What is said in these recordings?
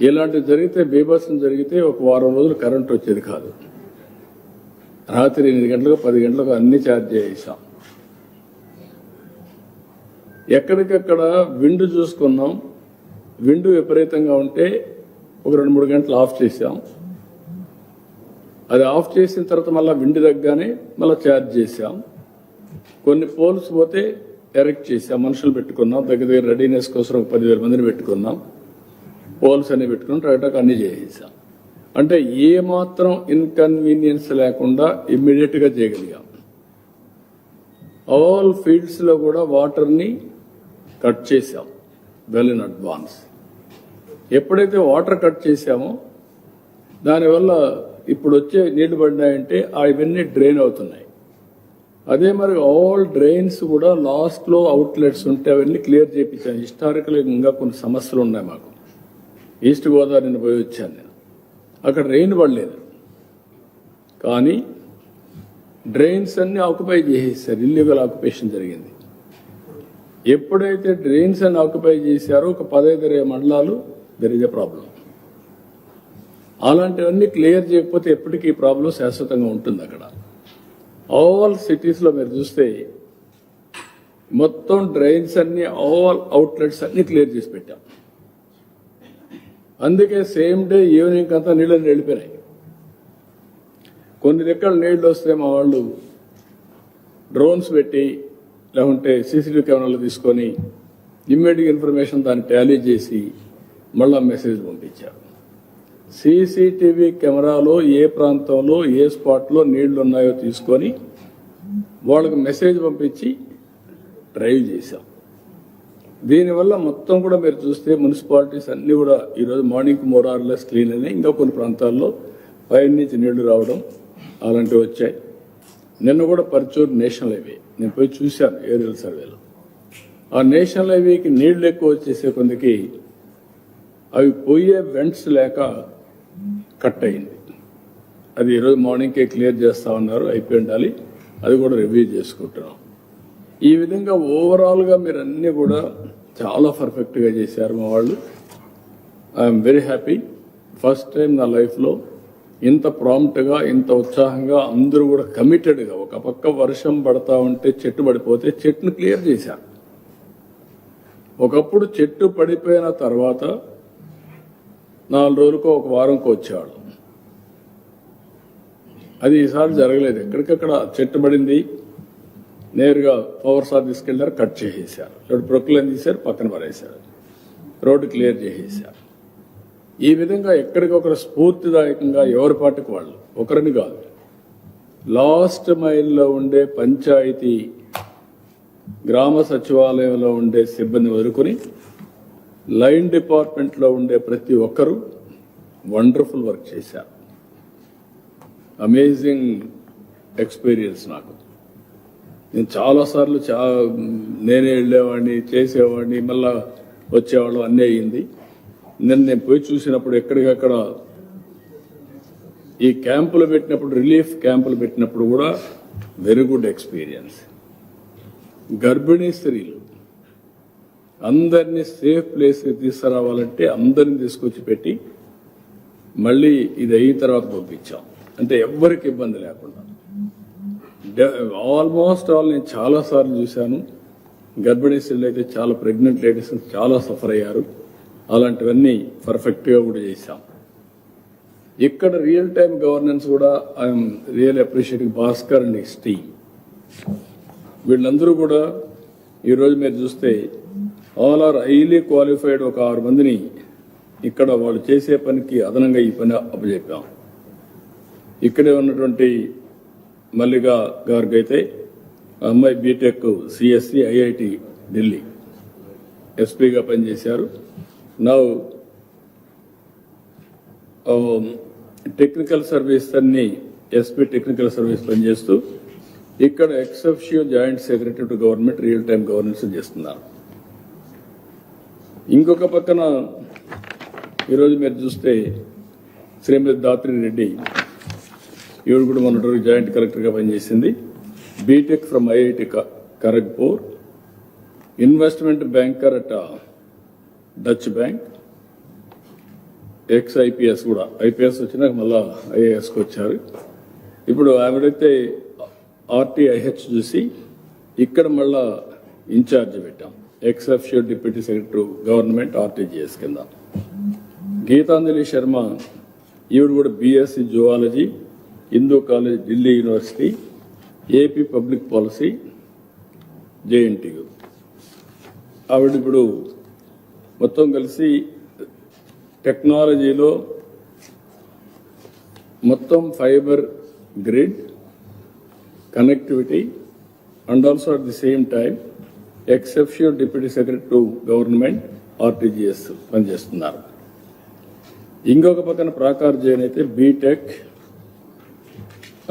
ఇలాంటివి జరిగితే బీభత్సం జరిగితే ఒక వారం రోజులు కరెంట్ వచ్చేది కాదు. రాత్రి ఎనిమిది గంటలకు పది గంటలకు అన్ని ఛార్జ్ చేసాం ఎక్కడికక్కడ విండు చూసుకున్నాం. విండు విపరీతంగా ఉంటే ఒక రెండు మూడు గంటలు ఆఫ్ చేసాం. అది ఆఫ్ చేసిన తర్వాత మళ్ళీ విండు తగ్గానే మళ్ళీ ఛార్జ్ చేసాం. కొన్ని పోల్స్ పోతే ఎరెక్ట్ చేసాం. మనుషులు పెట్టుకున్నాం. దగ్గర దగ్గర రెడీనెస్ కోసం ఒక పదివేల మందిని పెట్టుకున్నాం. పోల్స్ అన్ని పెట్టుకుని టైటాక్ అన్ని చేసేసాం. అంటే ఏ మాత్రం ఇన్కన్వీనియన్స్ లేకుండా ఇమ్మీడియట్గా చేయగలిగాం. ఆల్ ఫీల్డ్స్లో కూడా వాటర్ని కట్ చేసాం వెల్ ఇన్ అడ్వాన్స్. ఎప్పుడైతే వాటర్ కట్ చేసామో దానివల్ల ఇప్పుడు వచ్చే నీళ్ళు పడినాయంటే అవన్నీ డ్రైన్ అవుతున్నాయి. అదే మరి ఆల్ డ్రైన్స్ కూడా లాస్ట్లో అవుట్లెట్స్ ఉంటే అవన్నీ క్లియర్ చేయించాం. హిస్టారికల్ ఇంకా కొన్ని సమస్యలు ఉన్నాయి మాకు. ఈస్ట్ గోదావరిని పోయి వచ్చాను నేను. అక్కడ రెయిన్ పడలేదు. కానీ డ్రైన్స్ అన్ని ఆక్యుపై చేసేసారు. ఇల్లీగల్ ఆక్యుపేషన్ జరిగింది. ఎప్పుడైతే డ్రైన్స్ అన్ని ఆక్యుపై చేశారో ఒక పదహైదు ఇరవై మండలాలు దెర్ ఇస్ ఎ ప్రాబ్లం అలాంటివన్నీ క్లియర్ చేయకపోతే ఎప్పటికీ ప్రాబ్లం శాశ్వతంగా ఉంటుంది అక్కడ. ఆల్ సిటీస్లో మీరు చూస్తే మొత్తం డ్రైన్స్ అన్ని ఆల్ అవుట్లెట్స్ అన్ని క్లియర్ చేసి పెట్టాం. అందుకే సేమ్ డే ఈవినింగ్ అంతా నీళ్ళని వెళ్ళిపోయినాయి కొన్ని దగ్గర నీళ్ళు వస్తే మా వాళ్ళు డ్రోన్స్ పెట్టి లేకుంటే సీసీటీవీ కెమెరాలు తీసుకొని ఇమ్మీడియట్ ఇన్ఫర్మేషన్ దాన్ని టాలీ చేసి మళ్ళా మెసేజ్ పంపించారు. సీసీటీవీ కెమెరాలో ఏ ప్రాంతంలో ఏ స్పాట్లో నీళ్ళు ఉన్నాయో తీసుకొని వాళ్ళకు మెసేజ్ పంపించి డ్రైవ్ చేశాం. దీనివల్ల మొత్తం కూడా మీరు చూస్తే మున్సిపాలిటీస్ అన్ని కూడా ఈరోజు మార్నింగ్ మోరార్లెస్ క్లీన్ అయినాయి. ఇంకా కొన్ని ప్రాంతాల్లో పైన నుంచి నీళ్ళు రావడం అలాంటివి వచ్చాయి. నిన్న కూడా పర్చూరు నేషనల్ హైవే నేను పోయి చూశాను ఏరియల్ సర్వేలో. ఆ నేషనల్ హైవేకి నీళ్ళు ఎక్కువ వచ్చేసే కొందకి అవి పోయే వెంట్స్ లేక కట్ అయింది. అది ఈరోజు మార్నింగ్కే క్లియర్ చేస్తా ఉన్నారు అయిపోయి ఉండాలి. అది కూడా రివ్యూ చేసుకుంటున్నాం. ఈ విధంగా ఓవరాల్గా మీరు అన్నీ కూడా చాలా పర్ఫెక్ట్గా చేశారు మా వాళ్ళు. I'm very happy first time నా లైఫ్లో ఇంత ప్రాంప్ట్గా ఇంత ఉత్సాహంగా అందరూ కూడా కమిటెడ్గా ఒక పక్క వర్షం పడతా ఉంటే చెట్టు పడిపోతే చెట్టును క్లియర్ చేశారు ఒకప్పుడు చెట్టు పడిపోయిన తర్వాత నాలుగు రోజులకో ఒక వారంకో వచ్చేవాళ్ళు. అది ఈసారి జరగలేదు. ఎక్కడికక్కడ చెట్టు పడింది నేరుగా పవర్ సార్ తీసుకెళ్ళారు కట్ చేసేసారు. రోడ్డు ప్రొక్లైన్ తీశారు పక్కన పడేశారు. రోడ్డు క్లియర్ చేసేసారు. ఈ విధంగా ఎక్కడికొకరు స్ఫూర్తిదాయకంగా ఎవరి పాటికి వాళ్ళు? ఒకరిని కాదు. లాస్ట్ మైల్లో ఉండే పంచాయతీ గ్రామ సచివాలయంలో ఉండే సిబ్బంది వదులుకొని లైన్ డిపార్ట్మెంట్లో ఉండే ప్రతి ఒక్కరూ వండర్ఫుల్ వర్క్ చేశారు. అమేజింగ్ ఎక్స్పీరియన్స్ నాకు. నేను చాలాసార్లు చా నేనే వెళ్ళేవాడిని చేసేవాడిని మళ్ళా వచ్చేవాళ్ళం అన్నీ అయ్యింది. నిన్న నేను పోయి చూసినప్పుడు ఎక్కడికక్కడ ఈ క్యాంపులు పెట్టినప్పుడు రిలీఫ్ క్యాంపులు పెట్టినప్పుడు కూడా వెరీ గుడ్ ఎక్స్పీరియన్స్. గర్భిణీ స్త్రీలు అందరినీ సేఫ్ ప్లేస్కి తీసుకురావాలంటే అందరిని తీసుకొచ్చి పెట్టి మళ్ళీ ఇది అయిన తర్వాత పంపించాం. అంటే ఎవ్వరికి ఇబ్బంది లేకుండా. ఆల్మోస్ట్ ఆల్ నేను చాలా సార్లు చూశాను. గర్భిణీ స్త్రీలు అయితే చాలా ప్రెగ్నెంట్ లేడీస్ చాలా సఫర్ అయ్యారు. అలాంటివన్నీ పర్ఫెక్ట్గా కూడా చేశాం. ఇక్కడ రియల్ టైం గవర్నెన్స్ కూడా I'm real appreciating Bhaskar and his team వీళ్ళందరూ కూడా ఈరోజు మీరు చూస్తే ఆల్ ఆర్ హైలీ క్వాలిఫైడ్ ఒక ఆరు మందిని ఇక్కడ వాళ్ళు చేసే పనికి అదనంగా ఈ పని అప్పచెప్పాం. ఇక్కడే ఉన్నటువంటి మల్లిక గారికి అయితే అమ్మాయి బీటెక్ సిఎస్సి ఐఐటి ఢిల్లీ. ఎస్పీగా పనిచేశారు. నా టెక్నికల్ సర్వీస్ అన్ని ఎస్పీ టెక్నికల్ సర్వీస్ పనిచేస్తూ ఇక్కడ ex officio joint secretary to government real time governance చేస్తున్నారు. ఇంకొక పక్కన ఈరోజు మీరు చూస్తే శ్రీమతి దాత్రి రెడ్డి ఈవిడ కూడా మొన్నటి జాయింట్ కలెక్టర్గా పనిచేసింది. BTech from IIT Kharagpur. Investment banker at Deutsche Bank. Ex IPS కూడా. ఐపీఎస్ వచ్చినాక మళ్ళా ఐఏఎస్కి వచ్చారు. ఇప్పుడు ఆవిడైతే ఆర్టీఐహెచ్ చూసి ఇక్కడ మళ్ళా ఇన్ఛార్జ్ పెట్టాం. Ex officio deputy secretary government RTGS కింద. గీతాంజలి శర్మ ఈవిడ కూడా BSc zoology. Hindu college Delhi university AP public policy JNTU ఆవిడ ఇప్పుడు మొత్తం కలిసి టెక్నాలజీలో మొత్తం fibre grid connectivity and also at the same time ex officio deputy secretary to government RTGS పనిచేస్తున్నారు. ఇంకొక పక్కన ప్రాకార్ జైన్ అయితే BTech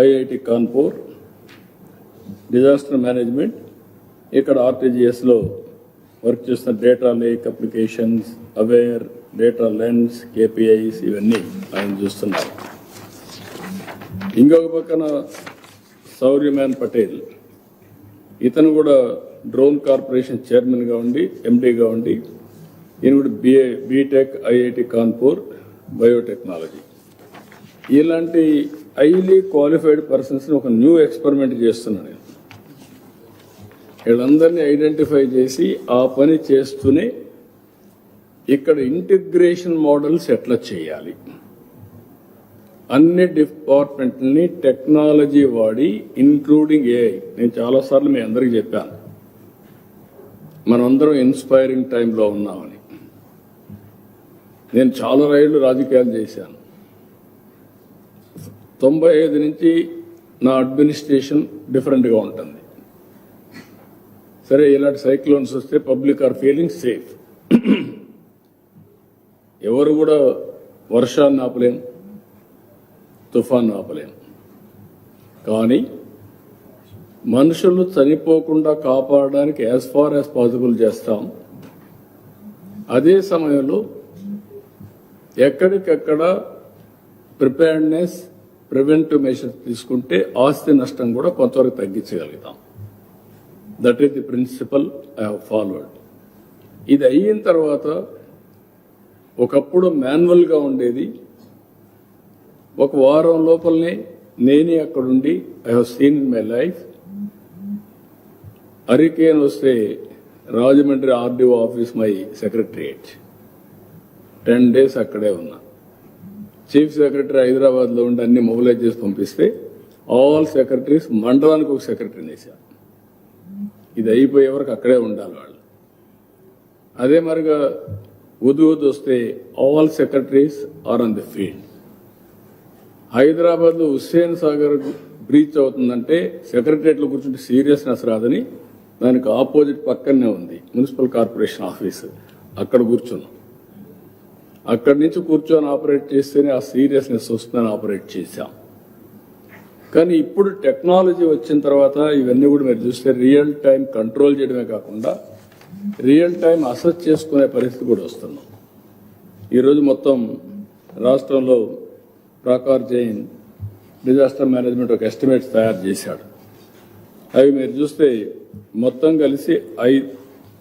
IIT Kanpur disaster management ఇక్కడ ఆర్టీజీఎస్లో వర్క్ చేస్తున్న data lake applications aware data lens KPIs ఇవన్నీ ఆయన చూస్తున్నారు. ఇంకొక పక్కన సౌర్యమాన్ పటేల్. ఇతను కూడా డ్రోన్ కార్పొరేషన్ చైర్మన్గా ఉండి ఎండీగా ఉండి ఈయన కూడా BA BTech IIT Kanpur biotechnology. ఇలాంటి హైలీ క్వాలిఫైడ్ పర్సన్స్ని ఒక న్యూ ఎక్స్పెరిమెంట్ చేస్తున్నాను నేను. వీళ్ళందరినీ ఐడెంటిఫై చేసి ఆ పని చేస్తూనే ఇక్కడ ఇంటిగ్రేషన్ మోడల్స్ ఎట్లా చేయాలి? అన్ని డిపార్ట్మెంట్ని టెక్నాలజీ వాడి ఇంక్లూడింగ్ ఏఐ నేను చాలాసార్లు మీ అందరికీ చెప్పాను. మనందరం ఇన్స్పైరింగ్ టైంలో ఉన్నామని. నేను చాలా రైళ్ళు రాజకీయాలు చేశాను. తొంభై ఐదు నుంచి నా అడ్మినిస్ట్రేషన్ డిఫరెంట్గా ఉంటుంది. సరే ఇలాంటి సైక్లోన్స్ వస్తే పబ్లిక్ ఆర్ ఫీలింగ్ సేఫ్. ఎవరు కూడా వర్షాన్ని ఆపలేం తుఫాన్ ఆపలేం. కానీ మనుషులు చనిపోకుండా కాపాడడానికి యాజ్ ఫార్ యాజ్ పాసిబుల్ చేస్తాం. అదే సమయంలో ఎక్కడికెక్కడ ప్రిపేర్డ్నెస్ ప్రివెంటివ్ మెషర్స్ తీసుకుంటే ఆస్తి నష్టం కూడా కొంతవరకు తగ్గించగలుగుతాం. That is the principle I have followed ఇది అయిన తర్వాత ఒకప్పుడు మాన్యువల్గా ఉండేది. ఒక వారం లోపలనే నేనే అక్కడుండి I have seen in my life hurricane వస్తే Rajahmundry RDO office my secretariat ten days అక్కడే ఉన్నా. చీఫ్ సెక్రటరీ హైదరాబాద్లో ఉండి అన్ని మొబిలైజ్ చేసి పంపిస్తే ఆల్ సెక్రటరీస్ మండలానికి ఒక సెక్రటరీని వేశారు ఇది అయిపోయే వరకు అక్కడే ఉండాలి వాళ్ళు. అదే మరిగా ఉదు ఉదు వస్తే all secretaries are on the field హైదరాబాద్లో హుస్సేన్ సాగర్ బ్రీచ్ అవుతుందంటే సెక్రటరియట్లో కూర్చుంటే సీరియస్నెస్ రాదని దానికి ఆపోజిట్ పక్కనే ఉంది. Municipal corporation office. అక్కడ కూర్చున్నాం. అక్కడి నుంచి కూర్చొని ఆపరేట్ చేస్తేనే ఆ సీరియస్నెస్ వస్తుందని ఆపరేట్ చేశాం. కానీ ఇప్పుడు టెక్నాలజీ వచ్చిన తర్వాత ఇవన్నీ కూడా మీరు చూస్తే రియల్ టైం కంట్రోల్ చేయడమే కాకుండా రియల్ టైం అసెస్ చేసుకునే పరిస్థితి కూడా వస్తున్నాం ఈరోజు మొత్తం రాష్ట్రంలో ప్రాకార్ జైన్ డిజాస్టర్ మేనేజ్మెంట్ ఒక ఎస్టిమేట్స్ తయారు చేశాడు. అవి మీరు చూస్తే మొత్తం కలిసి ఐదు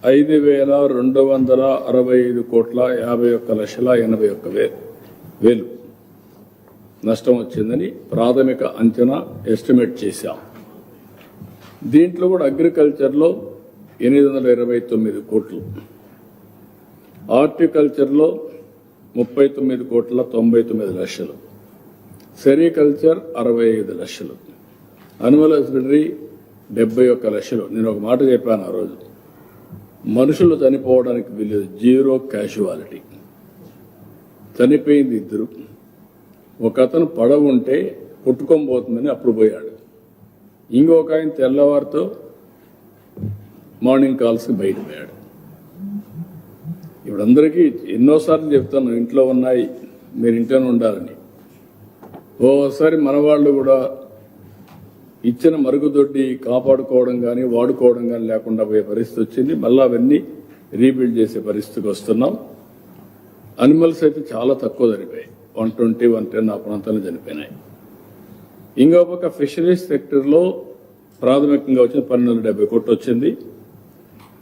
ఐదు వేల రెండు వందల అరవై ఐదు కోట్ల యాభై ఒక్క లక్షల ఎనభై ఒక్క వే వేలు. నష్టం వచ్చిందని ప్రాథమిక అంచనా ఎస్టిమేట్ చేశాం. దీంట్లో కూడా అగ్రికల్చర్లో ఎనిమిది వందల ఇరవై తొమ్మిది కోట్లు. హార్టికల్చర్లో ముప్పై తొమ్మిది కోట్ల తొంభై తొమ్మిది లక్షలు. సెరికల్చర్ అరవై ఐదు లక్షలు. అనిమల్ హస్బెండరీ డెబ్బై ఒక్క లక్షలు. నేను ఒక మాట చెప్పాను ఆ రోజు. మనుషులు చనిపోవడానికి వీలేదు జీరో క్యాషువాలిటీ చనిపోయింది ఇద్దరు. ఒక అతను పడవ ఉంటే కొట్టుకొని పోతుందని అప్పుడు పోయాడు. ఇంకొక ఆయన తెల్లవారితో మార్నింగ్ కాల్స్కి బయటపోయాడు ఇప్పుడు అందరికీ ఎన్నోసార్లు చెప్తాను ఇంట్లో ఉన్నాయి మీరు ఇంట్లోనే ఉండాలని. ఓసారి మన వాళ్ళు కూడా ఇచ్చిన మరుగుదొడ్డి కాపాడుకోవడం కానీ వాడుకోవడం కానీ లేకుండా పోయే పరిస్థితి వచ్చింది. మళ్ళీ అవన్నీ రీబిల్డ్ చేసే పరిస్థితికి వస్తున్నాం. అనిమల్స్ అయితే చాలా తక్కువ చనిపోయాయి వన్ ట్వంటీ వన్ టెన్ ఆ ప్రాంతాల్లో చనిపోయినాయి. ఇంకో పక్క ఫిషరీస్ సెక్టర్లో ప్రాథమికంగా వచ్చిన పన్నెండు వందల డెబ్బై కోట్లు వచ్చింది.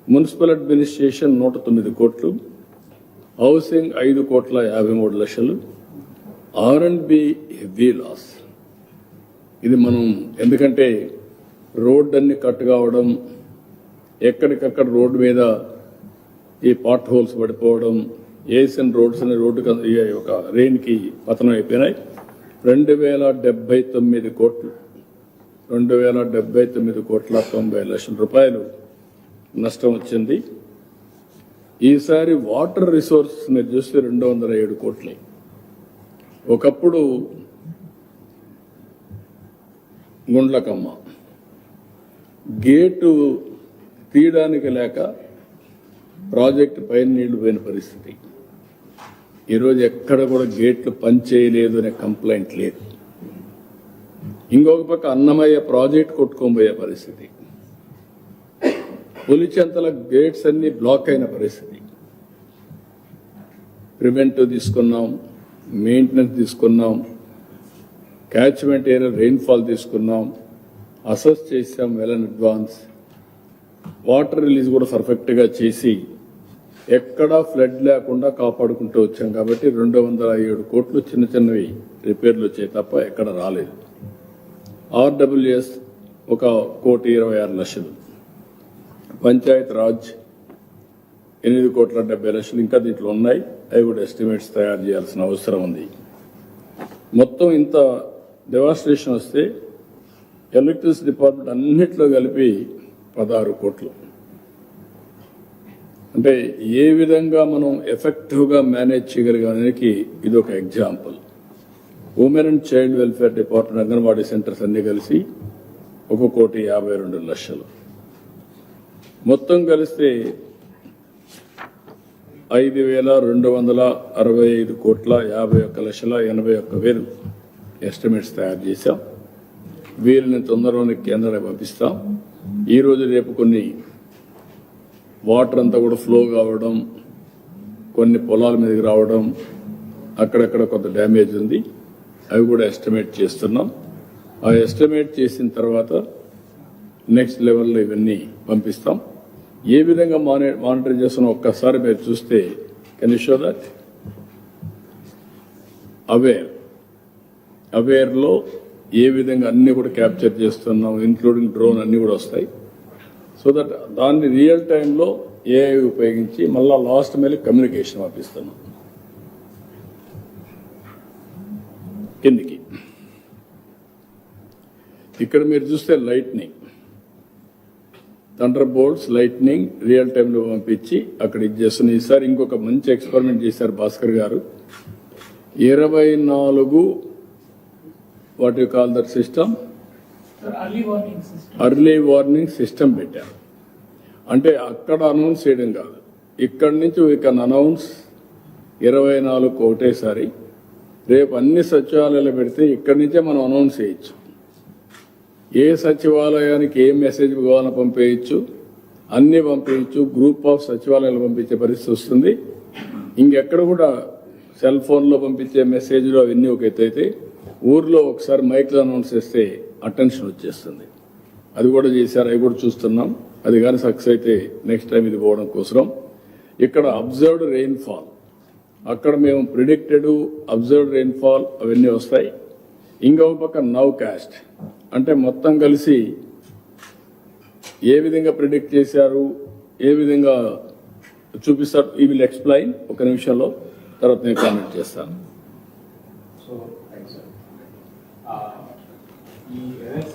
మున్సిపల్ అడ్మినిస్ట్రేషన్ నూట తొమ్మిది కోట్లు. హౌసింగ్ ఐదు కోట్ల యాభై మూడు లక్షలు. R and B heavy loss. ఇది మనం ఎందుకంటే రోడ్ అన్ని కట్ కావడం ఎక్కడికక్కడ రోడ్డు మీద ఈ పాట్ హోల్స్ పడిపోవడం ఏసియన్ రోడ్స్ అనే రోడ్డు ఒక రెయిన్కి పతనం అయిపోయినాయి. రెండు వేల డెబ్బై తొమ్మిది కోట్లు రెండు వేల డెబ్బై తొమ్మిది కోట్ల తొంభై లక్షల రూపాయలు నష్టం వచ్చింది. ఈసారి వాటర్ రిసోర్సెస్ మీరు చూస్తే రెండు వందల ఏడు కోట్లు. ఒకప్పుడు గుండ్లకమ్మ. గేటు తీయడానికి లేక ప్రాజెక్టు పైన నీళ్ళు పోయిన పరిస్థితి. ఈరోజు ఎక్కడ కూడా గేట్లు పనిచేయలేదు అనే కంప్లైంట్ లేదు. ఇంకొక పక్క అన్నమయ్య ప్రాజెక్ట్ కొట్టుకోబోయే పరిస్థితి. పులిచెంతల గేట్స్ అన్ని బ్లాక్ అయిన పరిస్థితి. ప్రివెంటివ్ తీసుకున్నాం మెయింటెనెన్స్ తీసుకున్నాం క్యాచ్మెంట్ ఏరియా రెయిన్ఫాల్ తీసుకున్నాం అసెస్ చేసాం well and advance water release కూడా పర్ఫెక్ట్గా చేసి ఎక్కడా ఫ్లడ్ లేకుండా కాపాడుకుంటూ వచ్చాం కాబట్టి రెండు వందల ఏడు కోట్లు చిన్న చిన్నవి రిపేర్లు వచ్చాయి తప్ప ఎక్కడ రాలేదు. ఆర్డబ్ల్యూఎస్ ఒక కోటి ఇరవై ఆరు లక్షలు. పంచాయత్ రాజ్ ఎనిమిది కోట్ల డెబ్బై లక్షలు ఇంకా దీంట్లో ఉన్నాయి. అవి కూడా ఎస్టిమేట్స్ తయారు చేయాల్సిన అవసరం ఉంది. మొత్తం ఇంత డెవాస్ట్రేషన్ వస్తే ఎలక్ట్రిసిటీ డిపార్ట్మెంట్ అన్నిట్లో కలిపి పదహారు కోట్లు. అంటే ఏ విధంగా మనం ఎఫెక్టివ్గా మేనేజ్ చేయగలిగానికి ఇది ఒక example women and child welfare department anganwadi centres అన్ని కలిసి ఒక కోటి యాభై రెండు లక్షలు. మొత్తం కలిస్తే ఐదు వేల రెండు వందల అరవై ఐదు కోట్ల యాభై ఒక్క లక్షల ఎనభై ఒక్క వేలు. ఎస్టిమేట్స్ తయారు చేశాం. వీరిని తొందరలోనే కేంద్రానికి పంపిస్తాం. ఈరోజు రేపు కొన్ని వాటర్ అంతా కూడా ఫ్లో కావడం కొన్ని పొలాల మీదకి రావడం అక్కడక్కడ కొంత డ్యామేజ్ ఉంది. అవి కూడా ఎస్టిమేట్ చేస్తున్నాం. ఆ ఎస్టిమేట్ చేసిన తర్వాత నెక్స్ట్ లెవెల్లో ఇవన్నీ పంపిస్తాం. ఏ విధంగా మాని మానిటర్ చేస్తున్నా ఒక్కసారి మీరు చూస్తే కెన్ షో దట్? అవేర్. అవేర్లో ఏ విధంగా అన్ని కూడా క్యాప్చర్ చేస్తున్నాం ఇంక్లూడింగ్ డ్రోన్ అన్ని కూడా వస్తాయి. సో దట్ దాన్ని రియల్ టైంలో ఏఐ ఉపయోగించి మళ్ళా లాస్ట్ మెయిల్ కమ్యూనికేషన్ పంపిస్తున్నాం. కిందికి. ఇక్కడ మీరు చూస్తే lightning thunderbolts lightning real టైంలో పంపించి అక్కడ ఇది చేస్తున్న ఈసారి ఇంకొక మంచి ఎక్స్పెరిమెంట్ చేశారు భాస్కర్ గారు. ఇరవై నాలుగు what you call that system. Early warning system పెట్టారు. అంటే అక్కడ అనౌన్స్ చేయడం కాదు. ఇక్కడి నుంచి వీ కెన్ అనౌన్స్ ఇరవై నాలుగు ఒకటేసారి. రేపు అన్ని సచివాలయాలు పెడితే ఇక్కడి నుంచే మనం అనౌన్స్ చేయొచ్చు. ఏ సచివాలయానికి ఏ మెసేజ్ కావాలని పంపేయచ్చు? అన్ని పంపేయచ్చు. గ్రూప్ ఆఫ్ సచివాలయాలు పంపించే పరిస్థితి వస్తుంది. ఇంకెక్కడ కూడా సెల్ ఫోన్లో పంపించే మెసేజ్లు అవన్నీ ఒక ఎత్తు అయితే ఊర్లో ఒకసారి మైక్లో అనౌన్స్ చేస్తే అటెన్షన్ వచ్చేస్తుంది. అది కూడా చేశారు అవి కూడా చూస్తున్నాం. అది కానీ సక్సెస్ అయితే నెక్స్ట్ టైం ఇది పోవడం కోసం ఇక్కడ అబ్జర్వ్డ్ రెయిన్ఫాల్ అక్కడ మేము ప్రిడిక్టెడ్ అబ్జర్వ్డ్ రెయిన్ఫాల్ అవన్నీ వస్తాయి. ఇంకొక పక్క నవ్ క్యాస్ట్ అంటే మొత్తం కలిసి ఏ విధంగా ప్రిడిక్ట్ చేశారు ఏ విధంగా చూపిస్తారు ఈ విల్ ఎక్స్ప్లెయిన్ ఒక నిమిషంలో తర్వాత నేను కామెంట్ చేస్తాను. Ah, e antes